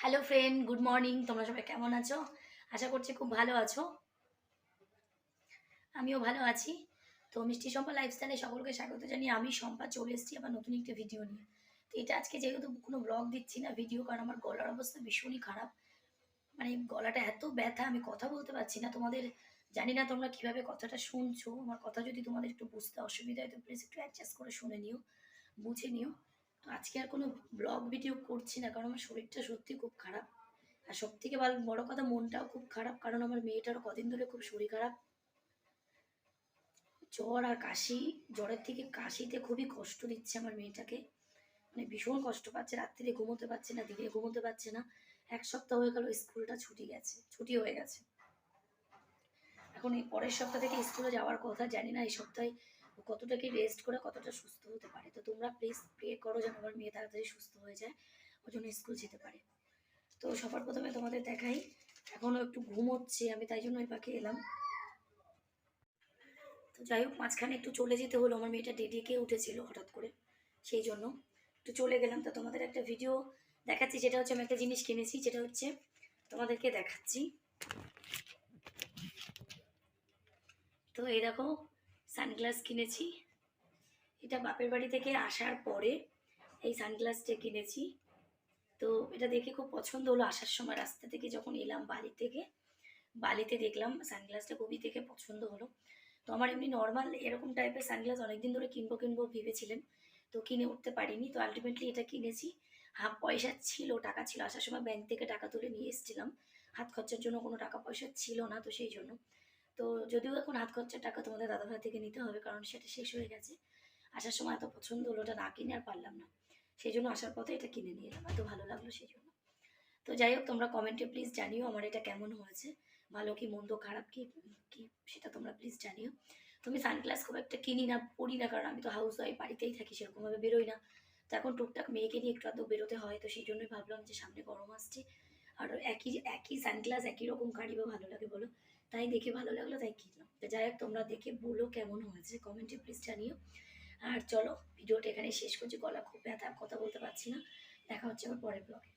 Hello friend good morning তোমরা সবাই কেমন আছো? আশা করছি খুব ভালো আছো। আমিও ভালো আছি। তো মিষ্টি সম্পা লাইফস্টাইলে সকলকে স্বাগত জানিয়ে আমি সম্পা চলে এসেছি আবার নতুন একটা ভিডিও নিয়ে। তো এটা আজকে যেহেতু কোনো ব্লগ দিচ্ছি না ভিডিও কারণ আমার গলার অবস্থা ভীষণই খারাপ। মানে গলাটা এত ব্যথা, আমি কথা বলতে পারছি না। তোমাদের জানি না তোমরা কীভাবে কথাটা শুনছো। আমার কথা যদি তোমাদের একটু বুঝতে অসুবিধা হয়, তো প্লিজ একটু অ্যাডজাস্ট করে শুনে নিও, বুঝে নিও। আজকে আর কোনো ব্লগ ভিডিও করছি না, কারণ আমার শরীরটা সত্যি খুব খারাপ। আর সব থেকে বড় কথা মনটাও খুব খারাপ, কারণ আমার মেয়েটারও কদিন ধরে খুব শরীর খারাপ। জ্বর আর কাশি, জ্বরের থেকে কাশিতে খুবই কষ্ট দিচ্ছে আমার মেয়েটাকে। মানে ভীষণ কষ্ট পাচ্ছে, রাত্রিরে ঘুমোতে পারছে না, দিনে ঘুমোতে পারছে না। এক সপ্তাহ হয়ে গেল, স্কুলটা ছুটি গেছে, ছুটি হয়ে গেছে। এখন এই পরের সপ্তাহ থেকে স্কুলে যাওয়ার কথা, জানি না এই সপ্তাহে কতটা কি রেস্ট করে কতটা সুস্থ হতে পারে? তো তোমরা প্লিজ প্রে করো যেন আমার মেয়ে তাড়াতাড়ি সুস্থ হয়ে যায় ও জন্য স্কুল যেতে পারে। তো সবার প্রথমে তোমাদের দেখাই এখনও একটু ঘুমোচ্ছে আমি তাই জন্য ওই পাখি এলাম। তো যাই হোক, মাঝখানে একটু চলে যেতে হলো, আমার মেয়েটা ডেডিকে উঠেছিল হঠাৎ করে, সেই জন্য একটু চলে গেলাম। তো তোমাদের একটা ভিডিও দেখাচ্ছি, যেটা হচ্ছে আমি একটা জিনিস কিনেছি, যেটা হচ্ছে তোমাদেরকে দেখাচ্ছি। তো এই দেখো সানগ্লাস কিনেছি। এটা বাপের বাড়ি থেকে আসার পরে এই সানগ্লাসটা কিনেছি। তো এটা দেখে খুব পছন্দ হলো আসার সময় রাস্তা থেকে যখন এলাম বাড়ি থেকে। বালিতে দেখলাম সানগ্লাসটা খুবই দেখে পছন্দ হলো। তো আমার এমনি নর্মাল এরকম টাইপের সানগ্লাস অনেকদিন ধরে কিনবো কিনবো ভেবেছিলেন। তো কিনে উঠতে পারিনি। তো আলটিমেটলি এটা কিনেছি। হাফ পয়সা ছিল, টাকা ছিল। আসার সময় ব্যাংক থেকে টাকা তুলে নিয়ে এসেছিলাম। হাত খরচার জন্য কোনো টাকা পয়সা ছিল না তো সেই জন্য। তো যদিও এখন হাত খরচার টাকা তোমাদের দাদাভাই থেকে নিতে হবে, কারণ সেটা শেষ হয়ে গেছে। আসার সময় এত পছন্দ হলো, ওটা না কিনে আর পারলাম না। সেই জন্য আসার পথে এটা কিনে নিয়ে এলাম, এত ভালো লাগল সেই জন্য। তো যাই হোক, তোমরা কমেন্টে প্লিজ জানিও আমার এটা কেমন হয়েছে, ভালো কি মন্দ, খারাপ কি কি সেটা তোমরা প্লিজ জানিও। তুমি সানগ্লাস খুব একটা কিনি না পড়ি না, কারণ আমি তো হাউস ওয়াইফ বাড়িতেই থাকি, সেরকমভাবে বেরোই না। তো এখন টুকটাক মেয়েকে নিয়ে একটু আধটু বেরোতে হয়, তো সেই জন্যই ভাবলাম যে সামনে গরম আসছে। আর একই একই সানগ্লাস, একই রকম কাটিবে ভালো লাগে বলো। তাই দেখে ভালো লাগল, তাই কিনলাম। তো যাই হোক, তোমরা দেখে বলো কেমন হয়েছে, কমেন্টে প্লিজ জানিও। আর চলো, ভিডিওটা এখানে শেষ করছি, গলা খুব ব্যথা, কথা বলতে পারছি না। দেখা হচ্ছে আমার পরের ব্লগে